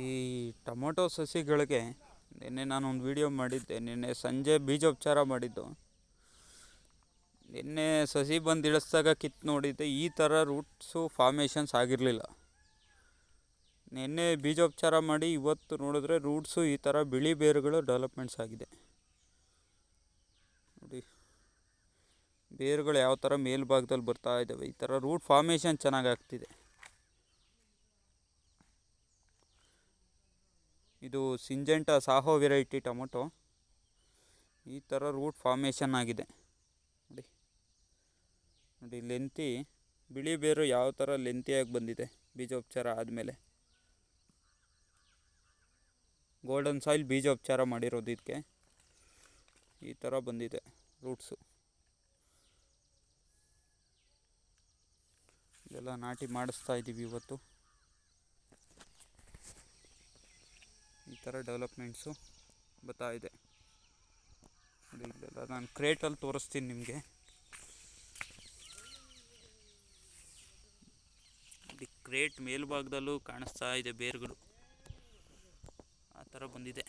ಈ ಟೊಮೊಟೊ ಸಸಿಗಳಿಗೆ ನಿನ್ನೆ ನಾನು ಒಂದು ವಿಡಿಯೋ ಮಾಡಿದ್ದೆ. ನಿನ್ನೆ ಸಂಜೆ ಬೀಜೋಪಚಾರ ಮಾಡಿದ್ದು. ನಿನ್ನೆ ಸಸಿ ಬಂದು ಇಳಿಸ್ದಾಗ ಕಿತ್ತು ನೋಡಿದ್ದೆ. ಈ ಥರ ರೂಟ್ಸು ಫಾರ್ಮೇಷನ್ಸ್ ಆಗಿರಲಿಲ್ಲ. ನಿನ್ನೆ ಬೀಜೋಪಚಾರ ಮಾಡಿ ಇವತ್ತು ನೋಡಿದ್ರೆ ರೂಟ್ಸು ಈ ಥರ ಬಿಳಿ ಬೇರುಗಳು ಡೆವಲಪ್ಮೆಂಟ್ಸ್ ಆಗಿದೆ. ನೋಡಿ, ಬೇರುಗಳು ಯಾವ ಥರ ಮೇಲ್ಭಾಗದಲ್ಲಿ ಬರ್ತಾ ಇದ್ದಾವೆ ಈ ಥರ ರೂಟ್ ಫಾರ್ಮೇಷನ್ ಚೆನ್ನಾಗಿ ಇದು ಸಿಂಜೆಂಟ ಸಾಹೋ ವೆರೈಟಿ ಟೊಮೊಟೊ. ಈ ಥರ ರೂಟ್ ಫಾರ್ಮೇಷನ್ ಆಗಿದೆ. ನೋಡಿ. ನೋಡಿ ಲೆಂತಿ ಬಿಳಿ ಬೇರು ಯಾವ ಥರ ಲೆಂತಿಯಾಗಿ ಬಂದಿದೆ, ಬೀಜೋಪಚಾರ ಆದಮೇಲೆ. ಗೋಲ್ಡನ್ ಸಾಯಿಲ್ ಬೀಜೋಪಚಾರ ಮಾಡಿರೋದು ಇದಕ್ಕೆ ಈ ಥರ ಬಂದಿದೆ ರೂಟ್ಸು ಇದೆಲ್ಲ ನಾಟಿ ಮಾಡಿಸ್ತಾ ಇದ್ದೀವಿ ಇವತ್ತು. ಥರ ಡೆವಲಪ್ಮೆಂಟ್ಸು ಬರ್ತಾ ಇದೆ. ನಾನು ಕ್ರೇಟಲ್ಲಿ ತೋರಿಸ್ತೀನಿ ನಿಮಗೆ. ನೋಡಿ ಕ್ರೇಟ್ ಮೇಲ್ಭಾಗದಲ್ಲೂ ಕಾಣಿಸ್ತಾ ಇದೆ ಬೇರುಗಳು. ಆ ಥರ ಬಂದಿದೆ.